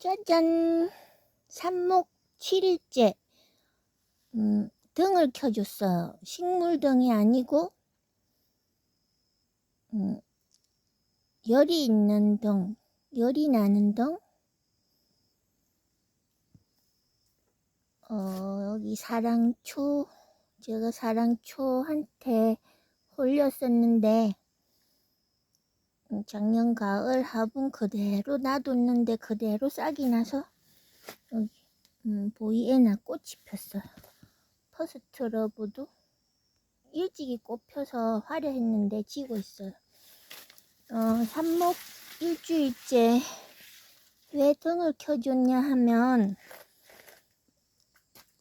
짜잔! 삽목 7일째. 음, 등을 켜줬어요. 식물등이 아니고, 음, 열이 있는 등, 열이 나는 등. 어, 여기 사랑초, 제가 사랑초한테 홀렸었는데, 음, 작년 가을 화분 그대로 놔뒀는데 그대로 싹이 나서 여기 음, 보이에나 꽃이 폈어요. 퍼스트 러브도 일찍이 꽃 펴서 화려했는데 지고 있어요. 어, 삽목 일주일째 왜 등을 켜줬냐 하면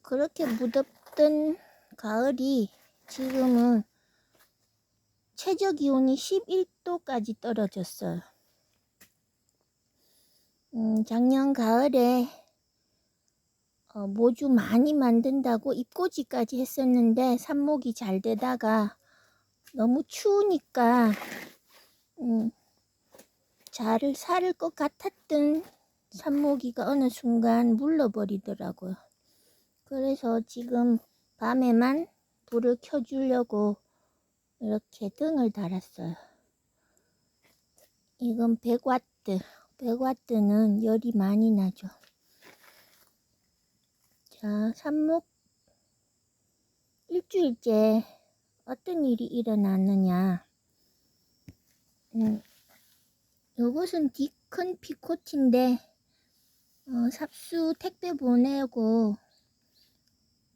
그렇게 무덥던 가을이 지금은 최저 기온이 11도까지 떨어졌어요. 음, 작년 가을에 어, 모주 많이 만든다고 입고지까지 했었는데 삽목이 잘 되다가 너무 추우니까 음, 잘 살을 것 같았던 삽목이가 어느 순간 물러버리더라고요. 그래서 지금 밤에만 불을 켜주려고 이렇게 등을 달았어요. 이건 100와트. 100와트는 열이 많이 나죠. 자, 삽목 일주일째 어떤 일이 일어났느냐. 음, 요것은 디큰 피코티인데 어, 삽수 택배 보내고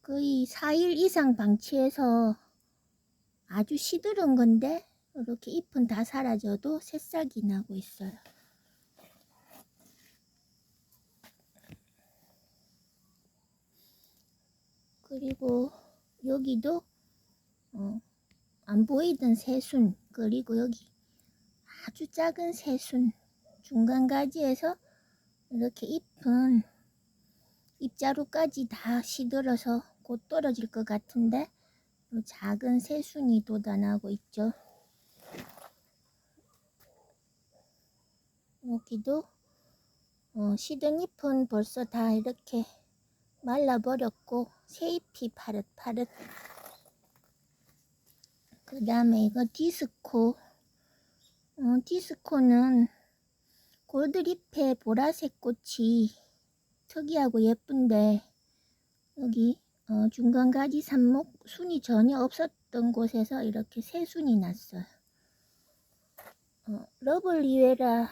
거의 4일 이상 방치해서 아주 시들은 건데 이렇게 잎은 다 사라져도 새싹이 나고 있어요. 그리고 여기도 어, 안 보이던 새순 그리고 여기 아주 작은 새순 중간 가지에서 이렇게 잎은 잎자루까지 다 시들어서 곧 떨어질 것 같은데 요 작은 새순이 돋아나고 있죠. 여기도 어, 시든 잎은 벌써 다 이렇게 말라버렸고 새잎이 파릇파릇 그 다음에 이거 디스코 어, 디스코는 골드잎에 보라색 꽃이 특이하고 예쁜데 여기 어, 중간 가지 삽목 순이 전혀 없었던 곳에서 이렇게 새 순이 났어요. 어, 러블리웨라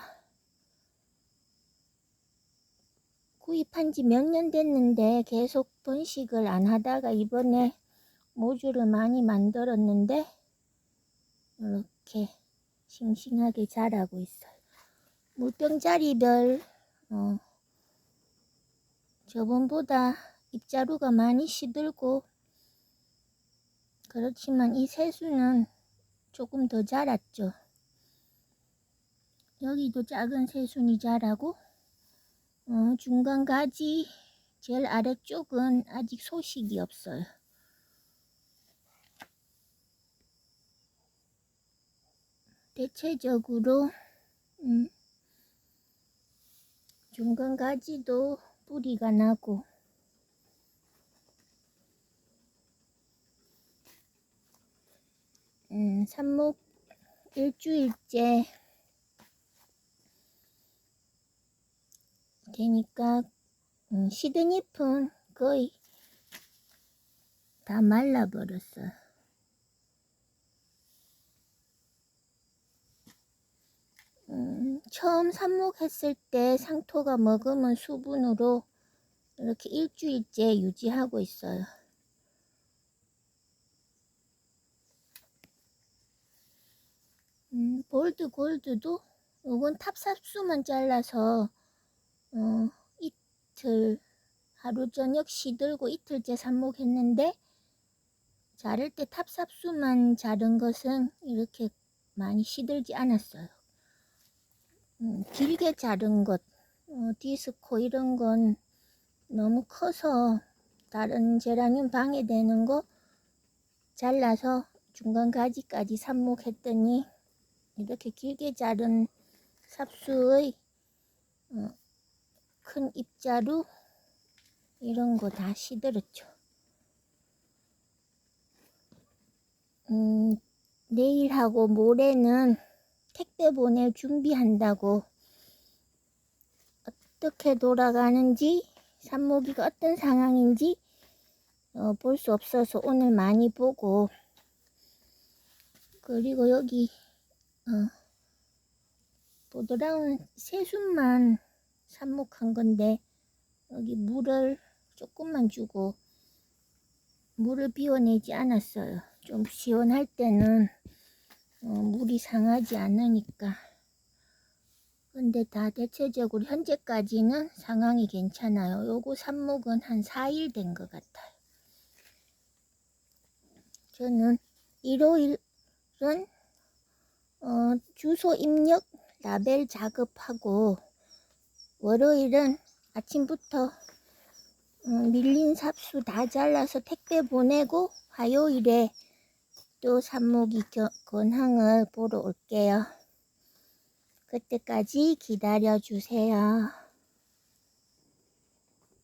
구입한 지 몇 년 됐는데 계속 번식을 안 하다가 이번에 모주를 많이 만들었는데 이렇게 싱싱하게 자라고 있어요. 물병자리별 어, 저번보다 잎자루가 많이 시들고 그렇지만 이 새수는 조금 더 자랐죠. 여기도 작은 새순이 자라고 어, 중간 가지 제일 아래쪽은 아직 소식이 없어요. 대체적으로 음, 중간 가지도 뿌리가 나고 음, 삽목 일주일째 되니까 음, 시든 잎은 거의 다 말라버렸어요. 음, 처음 삽목했을 때 상토가 머금은 수분으로 이렇게 일주일째 유지하고 있어요. 음, 볼드 골드도 이건 탑삽수만 잘라서 어, 이틀 하루 저녁 시들고 이틀째 삽목했는데 자를 때 탑삽수만 자른 것은 이렇게 많이 시들지 않았어요. 음, 길게 자른 것, 어, 디스코 이런 건 너무 커서 다른 제라늄 방해되는 거 잘라서 중간 가지까지 삽목했더니 이렇게 길게 자른 삽수의 어, 큰 입자루 이런 거 다 시들었죠. 음, 내일하고 모레는 택배 보낼 준비한다고 어떻게 돌아가는지 산모기가 어떤 상황인지 어, 볼 수 없어서 오늘 많이 보고 그리고 여기 어, 보드라운 새순만 삽목한 건데 여기 물을 조금만 주고 물을 비워내지 않았어요. 좀 시원할 때는 어, 물이 상하지 않으니까. 근데 다 대체적으로 현재까지는 상황이 괜찮아요. 요거 삽목은 한 4일 된 것 같아요. 저는 일요일은 어, 주소 입력 라벨 작업하고 월요일은 아침부터 어, 밀린 삽수 다 잘라서 택배 보내고 화요일에 또 겨- 권항을 보러 올게요. 그때까지 기다려 주세요.